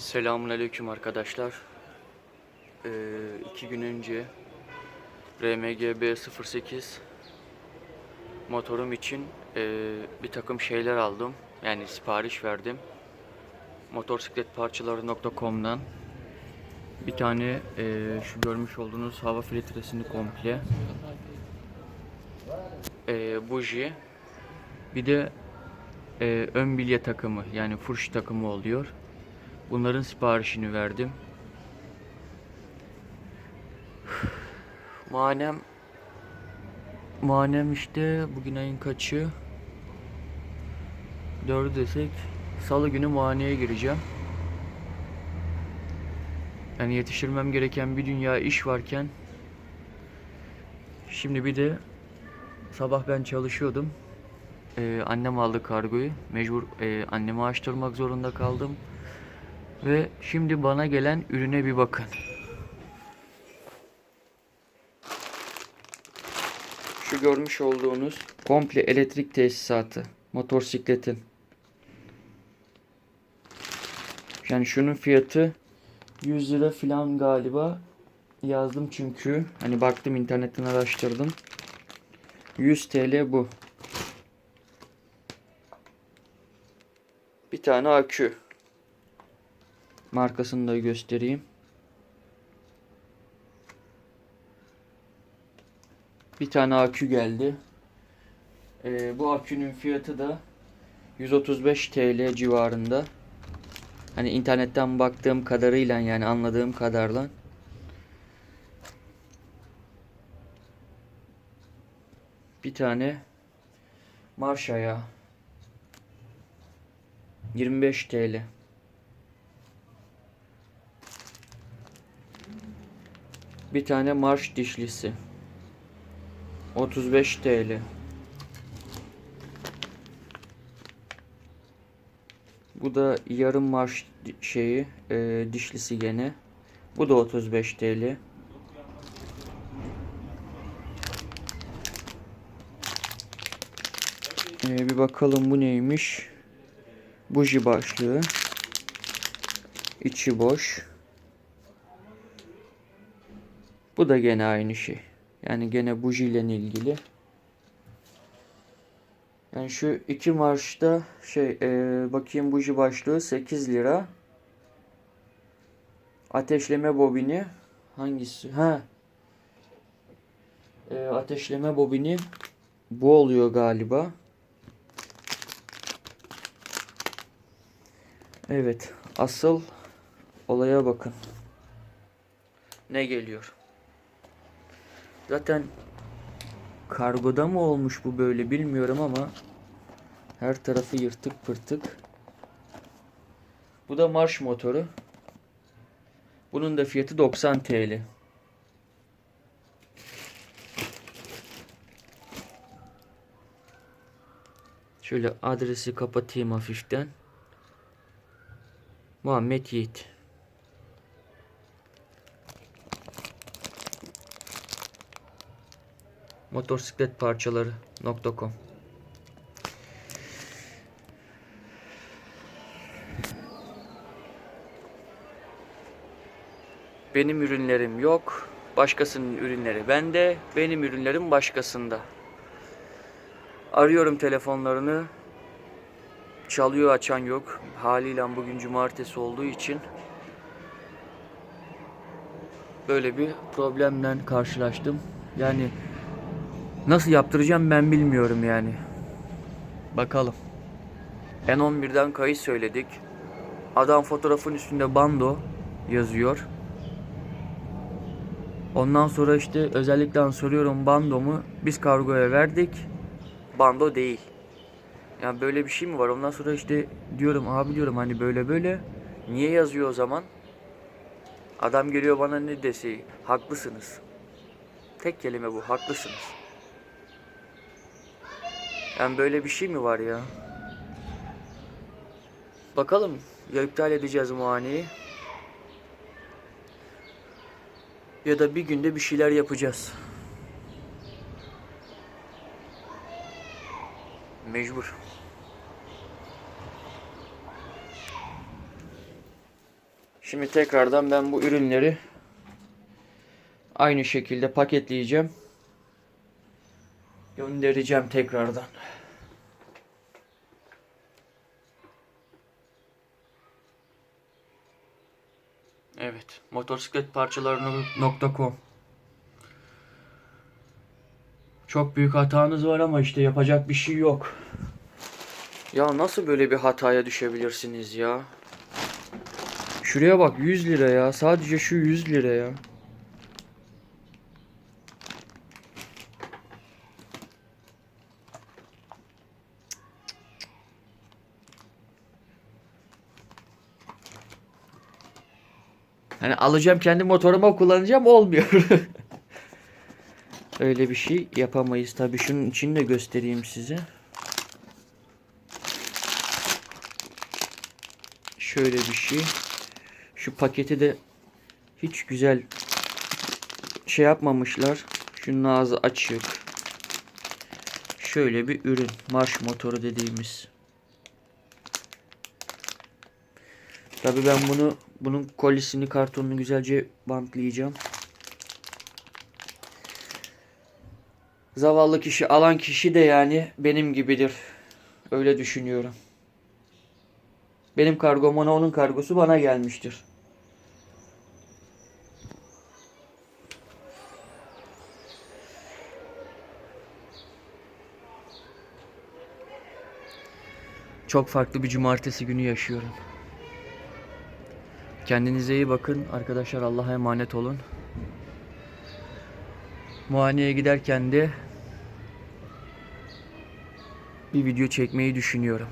Selamun aleyküm arkadaşlar. Ee, iki gün önce RMGB 08 motorum için ee, bir takım şeyler aldım. Yani sipariş verdim. Motosikletparçaları.com'dan bir tane ee, şu görmüş olduğunuz hava filtresini komple ee, buji bir de ee, ön bilye takımı yani furş takımı oluyor. Bunların siparişini verdim. Manem Manem işte bugün ayın kaçı? Dördü desek Salı günü muayeneye gireceğim. Yani yetiştirmem gereken bir dünya iş varken Şimdi bir de sabah ben çalışıyordum. Ee, annem aldı kargoyu. Mecbur e, annemi açtırmak zorunda kaldım. Ve şimdi bana gelen ürüne bir bakın. Şu görmüş olduğunuz komple elektrik tesisatı motosikletin. Yani şunun fiyatı 100 lira falan galiba yazdım çünkü hani baktım internetten araştırdım. 100 TL bu. Bir tane akü. Markasını da göstereyim. Bir tane akü geldi. Ee, bu akünün fiyatı da 135 TL civarında. Hani internetten baktığım kadarıyla yani anladığım kadarla. Bir tane marş ayağı. 25 TL. Bir tane marş dişlisi. 35 TL. Bu da yarım marş şeyi e, dişlisi gene. Bu da 35 TL. E, bir bakalım bu neymiş. Buji başlığı. İçi boş. Bu da gene aynı şey. Yani gene buji ile ilgili. Yani şu iki marşta şey e, bakayım buji başlığı 8 lira. Ateşleme bobini hangisi? Ha. E, ateşleme bobini bu oluyor galiba. Evet, asıl olaya bakın. Ne geliyor? Zaten kargoda mı olmuş bu böyle bilmiyorum ama her tarafı yırtık pırtık. Bu da marş motoru. Bunun da fiyatı 90 TL. Şöyle adresi kapatayım hafiften. Muhammed Yiğit. motosikletparçaları.com Benim ürünlerim yok. Başkasının ürünleri bende. Benim ürünlerim başkasında. Arıyorum telefonlarını. Çalıyor açan yok. Haliyle bugün cumartesi olduğu için böyle bir problemle karşılaştım. Yani nasıl yaptıracağım ben bilmiyorum yani. Bakalım. N11'den kayıt söyledik. Adam fotoğrafın üstünde bando yazıyor. Ondan sonra işte özellikle soruyorum bando mu? Biz kargoya verdik. Bando değil. Yani böyle bir şey mi var? Ondan sonra işte diyorum abi diyorum hani böyle böyle. Niye yazıyor o zaman? Adam geliyor bana ne desi? Haklısınız. Tek kelime bu. Haklısınız. Yani böyle bir şey mi var ya? Bakalım. Ya iptal edeceğiz muayeneyi. Ya da bir günde bir şeyler yapacağız. Mecbur. Şimdi tekrardan ben bu ürünleri aynı şekilde paketleyeceğim. Göndereceğim tekrardan. Evet, motosikletparçaları.com Çok büyük hatanız var ama işte yapacak bir şey yok. Ya nasıl böyle bir hataya düşebilirsiniz ya? Şuraya bak 100 lira ya. Sadece şu 100 lira ya. Hani alacağım kendi motoruma kullanacağım olmuyor. Öyle bir şey yapamayız. Tabii şunun içini de göstereyim size. Şöyle bir şey. Şu paketi de hiç güzel şey yapmamışlar. Şunun ağzı açık. Şöyle bir ürün. Marş motoru dediğimiz. Tabii ben bunu bunun kolisini kartonunu güzelce bantlayacağım. Zavallı kişi alan kişi de yani benim gibidir. Öyle düşünüyorum. Benim kargom ona onun kargosu bana gelmiştir. Çok farklı bir cumartesi günü yaşıyorum. Kendinize iyi bakın. Arkadaşlar Allah'a emanet olun. Muayeneye giderken de bir video çekmeyi düşünüyorum.